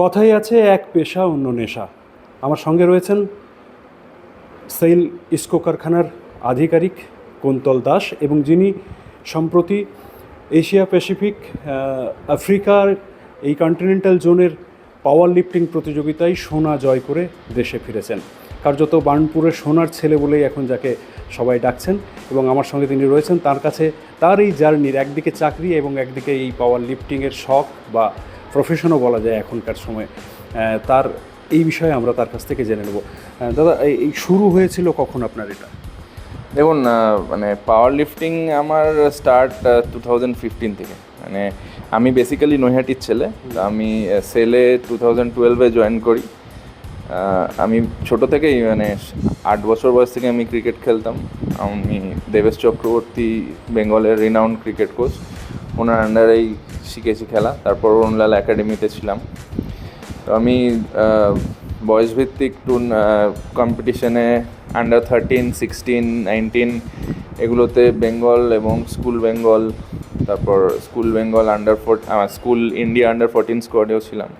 কথাই আছে, এক পেশা, অন্য নেশা। আমার সঙ্গে রয়েছেন সেল ইস্কো কারখানার আধিকারিক কুন্তল দাস এবং যিনি সম্প্রতি এশিয়া প্যাসিফিক আফ্রিকার এই কন্টিনেন্টাল জোনের পাওয়ার লিফটিং প্রতিযোগিতায় সোনা জয় করে দেশে ফিরেছেন। কার্যত বার্নপুরের সোনার ছেলে বলেই এখন যাকে সবাই ডাকছেন এবং আমার সঙ্গে তিনি রয়েছেন। তার কাছে তার এই জার্নির একদিকে চাকরি এবং একদিকে এই পাওয়ার লিফটিংয়ের শখ বা প্রফেশনও বলা যায় এখনকার সময়ে। তার এই বিষয়ে আমরা তার কাছ থেকে জেনে নেব। দাদা এই- এই শুরু হয়েছিল কখন আপনার এটা? দেখুন মানে পাওয়ার লিফটিং আমার স্টার্ট টু থাউজেন্ড ফিফটিন থেকে। মানে আমি বেসিক্যালি নৈহাটির ছেলে। আমি সেলে টু থাউজেন্ড টুয়েলভে জয়েন করি। আমি ছোট থেকেই মানে আট বছর বয়স থেকে আমি ক্রিকেট খেলতাম। আমি দেবেশ চক্রবর্তী বেঙ্গলের রিনাউন্ড ক্রিকেট কোচ ওনার আন্ডারেই শিখেছি খেলা তারপর অরুণলাল একাডেমিতে ছিলাম। তো আমি আহ, বয়সভিত্তিক টুন কম্পিটিশনে আন্ডার থার্টিন সিক্সটিন নাইনটিন এগুলোতে বেঙ্গল এবং স্কুল বেঙ্গল তারপর school Bengal under four school India under fourteen স্কোয়াডেও ছিলাম।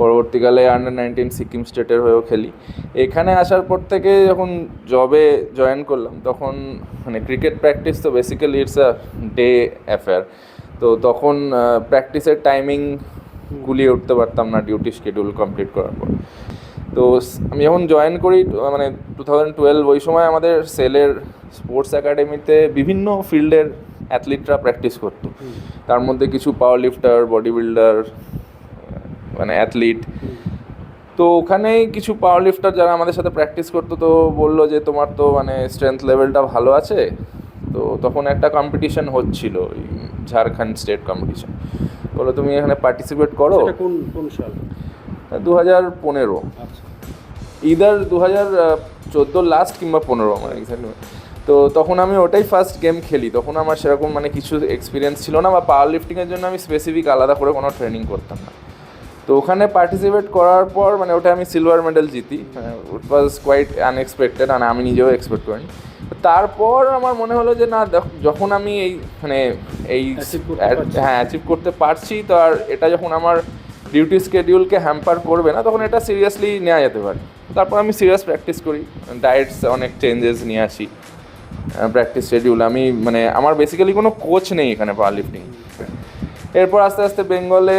পরবর্তীকালে আন্ডার নাইনটিন সিকিম স্টেটের হয়েও খেলি। এখানে আসার পর থেকে যখন জবে জয়েন করলাম তখন মানে ক্রিকেট প্র্যাকটিস তো basically it's a day affair তো তখন প্র্যাকটিসের টাইমিং গুলিয়ে উঠতে পারতাম না ডিউটি শিডিউল কমপ্লিট করার পর। তো আমি যখন জয়েন করি মানে টু থাউজেন্ড টুয়েলভ ওই সময় আমাদের সেলের স্পোর্টস একাডেমিতে বিভিন্ন ফিল্ডের অ্যাথলিটরা প্র্যাকটিস করতো। তার মধ্যে কিছু পাওয়ার লিফটার বডি বিল্ডার মানে অ্যাথলিট তো ওখানেই কিছু পাওয়ার লিফটার যারা আমাদের সাথে প্র্যাকটিস করতো তো বলল যে তোমার তো মানে স্ট্রেংথ লেভেলটা ভালো আছে। তো তখন একটা কম্পিটিশন হচ্ছিল ওই ঝাড়খণ্ড স্টেট কম্পিটিশন। বলো তুমি এখানে পার্টিসিপেট করো? কোন কোন সাল? দু হাজার পনেরো। আচ্ছা। ইদার দু হাজার চোদ্দ লাস্ট কিংবা পনেরো মানে এক্স্যাক্টলি তো তখন আমি ওটাই ফার্স্ট গেম খেলি। তখন আমার সেরকম মানে কিছু এক্সপিরিয়েন্স ছিল না বা পাওয়ার লিফটিংয়ের জন্য আমি স্পেসিফিক আলাদা করে কোনো ট্রেনিং করতাম না। তো ওখানে পার্টিসিপেট করার পর মানে ওটা আমি সিলভার মেডেল জিতি। ইট ওয়াজ কোয়াইট আনএক্সপেক্টেড আর আমি নিজেও এক্সপেক্ট করিনি। তারপর আমার মনে হলো যে না দেখ- যখন আমি এই মানে এই। হ্যাঁ অ্যাচিভ করতে পারছি তো আর এটা যখন আমার ডিউটি স্কেডিউলকে হ্যাম্পার করবে না তখন এটা সিরিয়াসলি নেওয়া যেতে পারে। তারপর আমি সিরিয়াস প্র্যাকটিস করি ডায়েটস অনেক চেঞ্জেস নিয়ে আসি প্র্যাকটিস শেডিউল আমি মানে আমার বেসিক্যালি কোনো কোচ নেই এখানে পাওয়ার লিফটিং এরপর আস্তে আস্তে বেঙ্গলে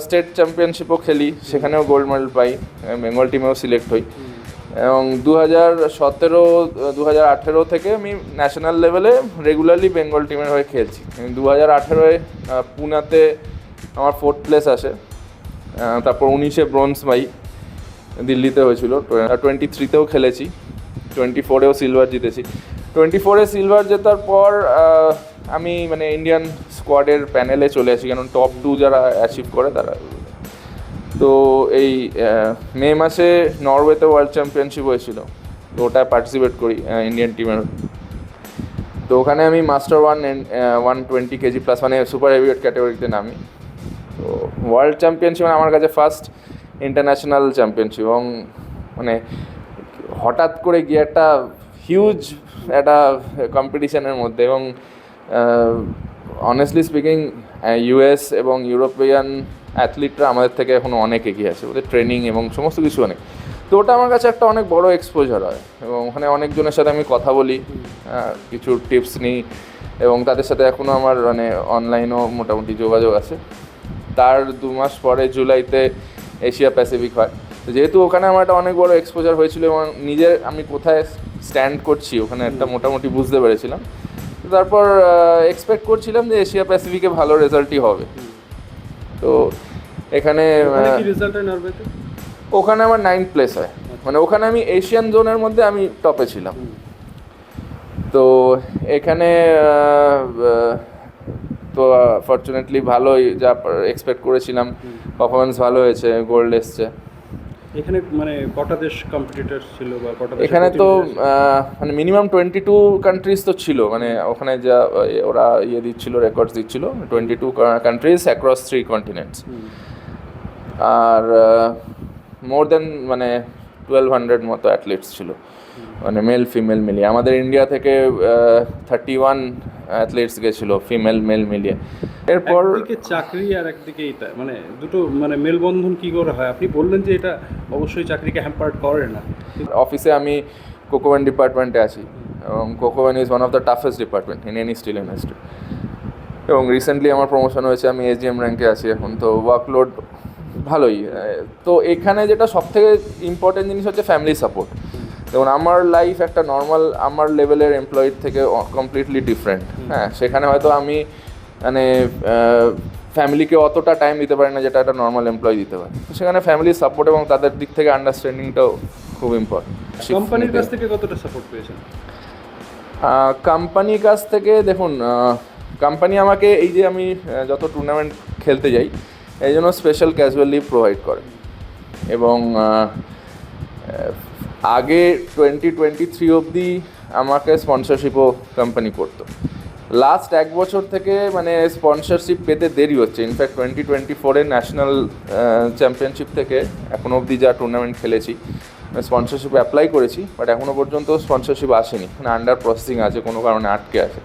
স্টেট চ্যাম্পিয়নশিপও খেলি সেখানেও গোল্ড মেডেল পাই বেঙ্গল টিমেও সিলেক্ট হই। এবং দু হাজার সতেরো দু হাজার আঠেরো থেকে আমি ন্যাশনাল লেভেলে রেগুলারলি বেঙ্গল টিমের হয়ে খেলছি। দু হাজার আঠেরোয় পুনাতে আমার ফোর্থ প্লেস আসে। তারপর উনিশে ব্রোঞ্জ পাই দিল্লিতে হয়েছিল। টোয়েন্টি থ্রিতেও খেলেছি। টোয়েন্টি ফোরেও সিলভার জিতেছি। টোয়েন্টি ফোরে সিলভার জেতার পর আমি মানে ইন্ডিয়ান স্কোয়াডের প্যানেলে চলে আসি। কারণ টপ টু যারা অ্যাচিভ করে তারা তো এই মে মাসে নরওয়েতে ওয়ার্ল্ড চ্যাম্পিয়নশিপ হয়েছিল, তো ওটায় পার্টিসিপেট করি ইন্ডিয়ান টিমের তো ওখানে আমি master one one twenty KG plus মানে সুপার হেভিওয়েট ক্যাটাগরিতে নামি। তো ওয়ার্ল্ড চ্যাম্পিয়নশিপ মানে আমার কাছে ফার্স্ট ইন্টারন্যাশনাল চ্যাম্পিয়নশিপ এবং মানে হঠাৎ করে গিয়ে একটা হিউজ একটা কম্পিটিশনের মধ্যে এবং অনেস্টলি স্পিকিং ইউএস এবং ইউরোপিয়ান অ্যাথলিটরা আমাদের থেকে এখনও অনেক এগিয়ে আছে ওদের ট্রেনিং এবং সমস্ত কিছু অনেক। তো ওটা আমার কাছে একটা অনেক বড় এক্সপোজার হয় এবং ওখানে অনেকজনের সাথে আমি কথা বলি কিছু টিপস নিই এবং তাদের সাথে এখনও আমার মানে অনলাইনও মোটামুটি যোগাযোগ আছে। তার দু মাস পরে জুলাইতে এশিয়া প্যাসিফিক হয়। তো যেহেতু ওখানে আমার একটা অনেক বড় এক্সপোজার হয়েছিল এবং নিজের আমি কোথায় স্ট্যান্ড করছি ওখানে একটা মোটামুটি বুঝতে পেরেছিলাম। তারপর এক্সপেক্ট করছিলাম যে এশিয়া প্যাসিফিকে ভালো রেজাল্টই হবে। তো এখানে ওখানে আমার নাইনথ প্লেস হয়। মানে ওখানে আমি এশিয়ান জোনের মধ্যে আমি টপে ছিলাম। তো এখানে তো ফর্চুনেটলি ভালোই যা এক্সপেক্ট করেছিলাম। পারফরমেন্স ভালো হয়েছে গোল্ড এসছে। এখানে মানে কটা দেশ কম্পিটিটর ছিল বা কটা এখানে তো মানে মিনিমাম টোয়েন্টি টু কান্ট্রিজ তো ছিল মানে ওখানে যা ওরা ইয়ে দিচ্ছিল রেকর্ডস দিচ্ছিল twenty two countries across three continents আর মোর দেন মানে টুয়েলভ হান্ড্রেড মতো অ্যাথলিটস ছিল। মানে মেল ফিমেল মিলিয়ে। আমাদের ইন্ডিয়া থেকে থার্টি ওয়ান অ্যাথলিটস গেছিল ফিমেল মেল মিলিয়ে। এরপর একদিকে চাকরি আর একদিকে এটা। মানে দুটো মানে মেলবন্ধন কি করে হয়? আপনি বললেন যে এটা অবশ্যই চাকরিকে হ্যাম্পার্ড করে না। অফিসে আমি কোকোভেন ডিপার্টমেন্টে আছি এবং coke oven is one of the toughest department in any steel industry এবং রিসেন্টলি আমার প্রমোশন হয়েছে আমি এজিএম র্যাঙ্কে আছি এখন তো ওয়ার্কলোড ভালোই। তো এখানে যেটা সব থেকে ইম্পর্টেন্ট জিনিস হচ্ছে ফ্যামিলি সাপোর্ট যেমন আমার লাইফ একটা নর্মাল আমার লেভেলের এমপ্লয়ির থেকে কমপ্লিটলি ডিফারেন্ট হ্যাঁ সেখানে হয়তো আমি মানে ফ্যামিলিকে অতটা টাইম দিতে পারি না যেটা একটা নর্মাল এমপ্লয়ি দিতে পারে। সেখানে ফ্যামিলির সাপোর্ট এবং তাদের দিক থেকে আন্ডারস্ট্যান্ডিংটাও খুব ইম্পর্টেন্ট কোম্পানির কাছ থেকে কতটা সাপোর্ট পেয়েছেন? কোম্পানির কাছ থেকে দেখুন কোম্পানি আমাকে এই যে আমি যত টুর্নামেন্ট খেলতে যাই এই জন্য স্পেশাল ক্যাজুয়াল লিভ প্রোভাইড করে। এবং আগে টোয়েন্টি টোয়েন্টি থ্রি অবধি আমাকে স্পন্সরশিপও কোম্পানি করতো। লাস্ট এক বছর থেকে মানে স্পন্সরশিপ পেতে দেরি হচ্ছে। ইনফ্যাক্ট টোয়েন্টি টোয়েন্টি ফোরের ন্যাশনাল চ্যাম্পিয়নশিপ থেকে এখনও অবধি যা টুর্নামেন্ট খেলেছি স্পন্সরশিপ অ্যাপ্লাই করেছি বাট এখনও পর্যন্ত স্পন্সরশিপ আসেনি। মানে আন্ডার প্রসেসিং আছে, কোনো কারণে আটকে আছে।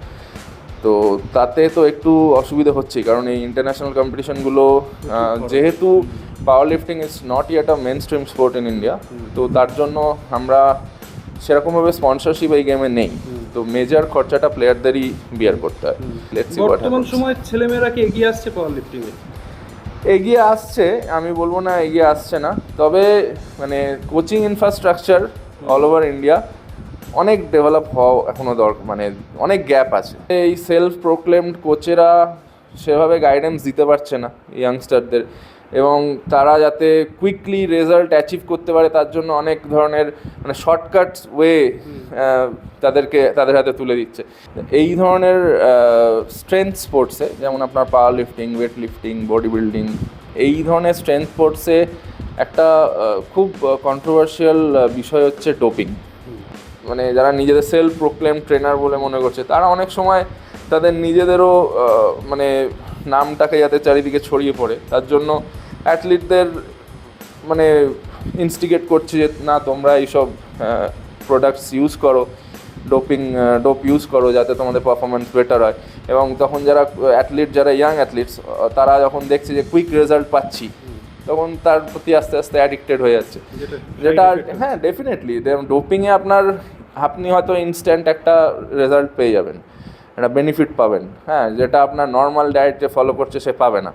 তো তাতে তো একটু অসুবিধা হচ্ছেই কারণ এই ইন্টারন্যাশনাল কম্পিটিশনগুলো যেহেতু power lifting is not yet a mainstream sport in India তো তার জন্য আমরা সেরকমভাবে স্পন্সরশিপ এই গেমে নেই। তো মেজর খরচাটা প্লেয়ারদেরই বিয়ার করতে হয়। বর্তমান. সময় ছেলেমেয়েরা কি এগিয়ে আসছে পাওয়ার লিফটিংয়ে এগিয়ে আসছে আমি বলব না এগিয়ে আসছে না। তবে মানে coaching infrastructure all over India অনেক ডেভেলপ হওয়া এখনও দরকার মানে অনেক গ্যাপ আছে। এই সেলফ প্রোক্লেমড কোচেরা সেভাবে গাইডেন্স দিতে পারছে না ইয়াংস্টারদের এবং তারা যাতে কুইকলি রেজাল্ট অ্যাচিভ করতে পারে তার জন্য অনেক ধরনের মানে শর্টকাট ওয়ে তাদেরকে তাদের হাতে তুলে দিচ্ছে। এই ধরনের স্ট্রেংথ স্পোর্টসে যেমন আপনার power lifting weight lifting body building এই ধরনের স্ট্রেংথ স্পোর্টসে একটা খুব কন্ট্রোভার্সিয়াল বিষয় হচ্ছে ডোপিং মানে যারা নিজেদের সেলফ প্রোক্লেম ট্রেনার বলে মনে করছে তারা অনেক সময় তাদের নিজেদেরও মানে নামটাকে যাতে চারিদিকে ছড়িয়ে পড়ে তার জন্য অ্যাথলিটদের মানে ইনস্টিগেট করছে যে না তোমরা এইসব প্রোডাক্টস ইউজ করো ডোপিং ডোপ ইউজ করো যাতে তোমাদের পারফরমেন্স বেটার হয়। এবং তখন যারা অ্যাথলিট যারা ইয়াং অ্যাথলিটস তারা যখন দেখছে যে কুইক রেজাল্ট পাচ্ছি তখন তার প্রতি আস্তে আস্তে অ্যাডিক্টেড হয়ে যাচ্ছে। যেটা হ্যাঁ ডেফিনেটলি ডোপিংয়ে আপনার আপনি হয়তো ইনস্ট্যান্ট একটা রেজাল্ট পেয়ে যাবেন একটা বেনিফিট পাবেন। হ্যাঁ যেটা আপনার নর্মাল ডায়েট যে ফলো করছে সে পাবে না।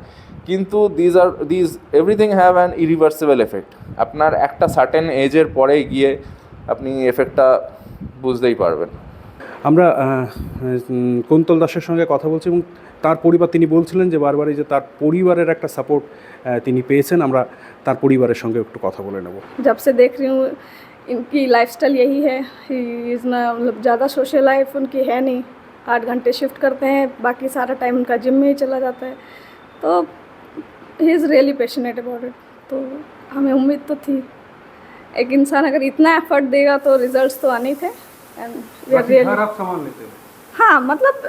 কিন্তু these R these everything have an irreversible effect আপনার একটা সার্টেন এজের পরে গিয়ে আপনি এফেক্টটা বুঝতেই পারবেন আমরা আহ, উম, কুন্তল দাসের সঙ্গে কথা বলছি এবং তার পরিবার তিনি বলছিলেন যে বারবারই যে তার পরিবারের একটা সাপোর্ট তিনি পেয়েছেন আমরা তার পরিবারের সঙ্গে একটু কথা বলে নেব जब से देख रही हूँ इनकी लाइफस्टाइल यही है इज ना मतलब ज़्यादा सोशल लाइफ उनकी है नहीं आठ घंटे शिफ्ट करते हैं बाकी सारा टाइम उनका जिम में ही चला जाता है तो he is really passionate about it तो हमें उम्मीद तो थी। एक इंसान अगर इतना एफर्ट देगा तो रिजल्ट्स तो आने थे। एंड वी आर रियली आप सामान लेते हो? हाँ मतलब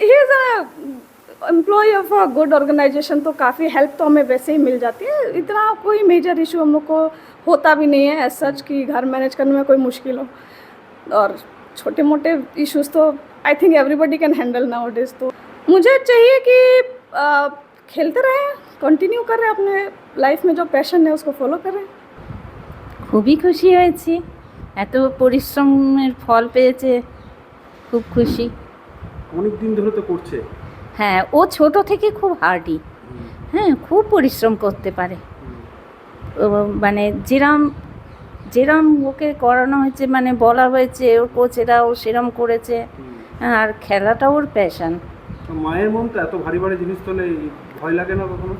he is a employ of a good organisation तो काफ़ी हेल्प तो हमें वैसे ही मिल जाती है। इतना कोई मेजर इशू हम लोग को होता भी नहीं है एज सच कि घर मैनेज करने में कोई मुश्किल हो। और छोटे मोटे इश्यूज़ तो I think everybody can handle nowadays तो मुझे चाहिए कि अ, खेलते रहें। कंटिन्यू करें अपने लाइफ में जो पैशन है उसको फॉलो करें খুবই খুশি হয়েছি এত পরিশ্রমের ফল পেয়েছে খুব খুশি অনেক দিন ধরে তো করছে হ্যাঁ ও ছোট থেকে খুব হার্ডি হ্যাঁ খুব পরিশ্রম করতে পারে ও মানে যেরাম যেরাম ওকে করানো হয়েছে মানে বলা হয়েছে ওর কোচেরা ও সেরম করেছে হ্যাঁ, আর খেলাটা ওর প্যাশন মায়ের মন তো এত ভারী ভারী জিনিস তোলে ভয় লাগে না কখনো?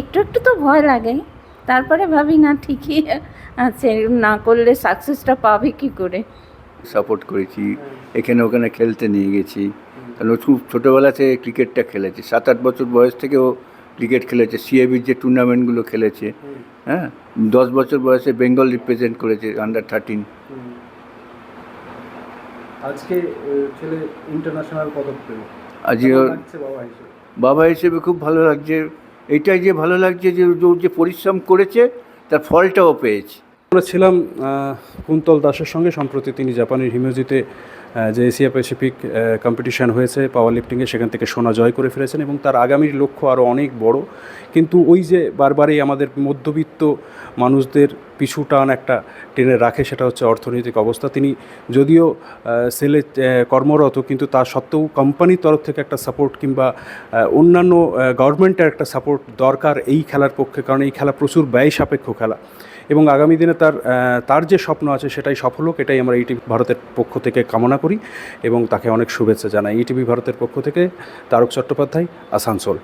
একটু একটু তো ভয় লাগে। তারপরে ভাবি না ঠিকই আছে না করলে সাকসেসটা পাবে কি করে? সাপোর্ট করেছি। এখানে ওখানে খেলতে নিয়ে গেছি। কারণ খুব ছোটোবেলা থেকে ক্রিকেটটা খেলেছে। সাত আট বছর বয়স থেকে ও ক্রিকেট খেলেছে। সিএবির যে টুর্নামেন্টগুলো খেলেছে হ্যাঁ? দশ বছর বয়সে বেঙ্গল রিপ্রেজেন্ট করেছে আন্ডার থার্টিন আজকে ছেলে ইন্টারন্যাশনাল পদক পেল। আজকে বাবা হিসেবে খুব ভালো লাগছে। এটাই যে ভালো লাগছে যে যে পরিশ্রম করেছে তার ফলটাও পেয়েছে। আমরা ছিলাম কুন্তল দাসের সঙ্গে, সম্প্রতি তিনি জাপানের হিমেজিতে যে এশিয়া প্যাসিফিক কম্পিটিশান হয়েছে পাওয়ার লিফটিংয়ে সেখান থেকে সোনা জয় করে ফেলেছেন এবং তার আগামীর লক্ষ্য আরও অনেক বড়। কিন্তু ওই যে বারবারই আমাদের মধ্যবিত্ত মানুষদের পিছু টান একটা টেনে রাখে, সেটা হচ্ছে অর্থনৈতিক অবস্থা। তিনি যদিও সেলে কর্মরত, কিন্তু তা সত্ত্বেও কোম্পানির তরফ থেকে একটা সাপোর্ট কিংবা অন্যান্য গভর্নমেন্টের একটা সাপোর্ট দরকার এই খেলার পক্ষে, কারণ এই খেলা প্রচুর ব্যয় সাপেক্ষ খেলা। এবং আগামী দিনে তার তার যে স্বপ্ন আছে সেটাই সফল হোক, এটাই আমরা ইটিভি ভারতের পক্ষ থেকে কামনা করি এবং তাকে অনেক শুভেচ্ছা জানাই। ইটিভি ভারতের পক্ষ থেকে তারক চট্টোপাধ্যায়, আসানসোল।